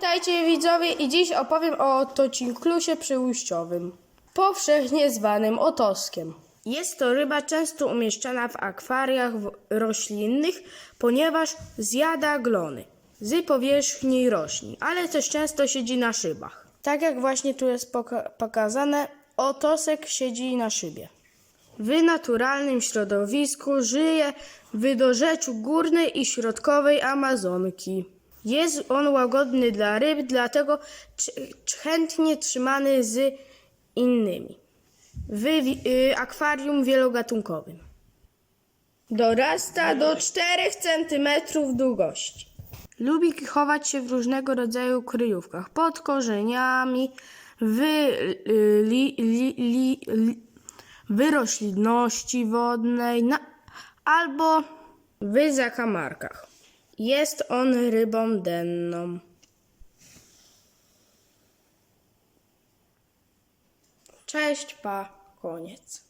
Witajcie widzowie i dziś opowiem o tocinklusie przyłuściowym, powszechnie zwanym otoskiem. Jest to ryba często umieszczana w akwariach roślinnych, ponieważ zjada glony z powierzchni roślin, ale też często siedzi na szybach. Tak jak właśnie tu jest poka- pokazane, otosek siedzi na szybie. W naturalnym środowisku żyje w dorzeczu górnej i środkowej Amazonki. Jest on łagodny dla ryb, dlatego chętnie trzymany z innymi w y, akwarium wielogatunkowym. Dorasta do 4 cm długości. Lubi chować się w różnego rodzaju kryjówkach, pod korzeniami, w, y, li, li, li, li, w roślinności wodnej na, albo w zakamarkach. Jest on rybą denną. Cześć, pa, koniec.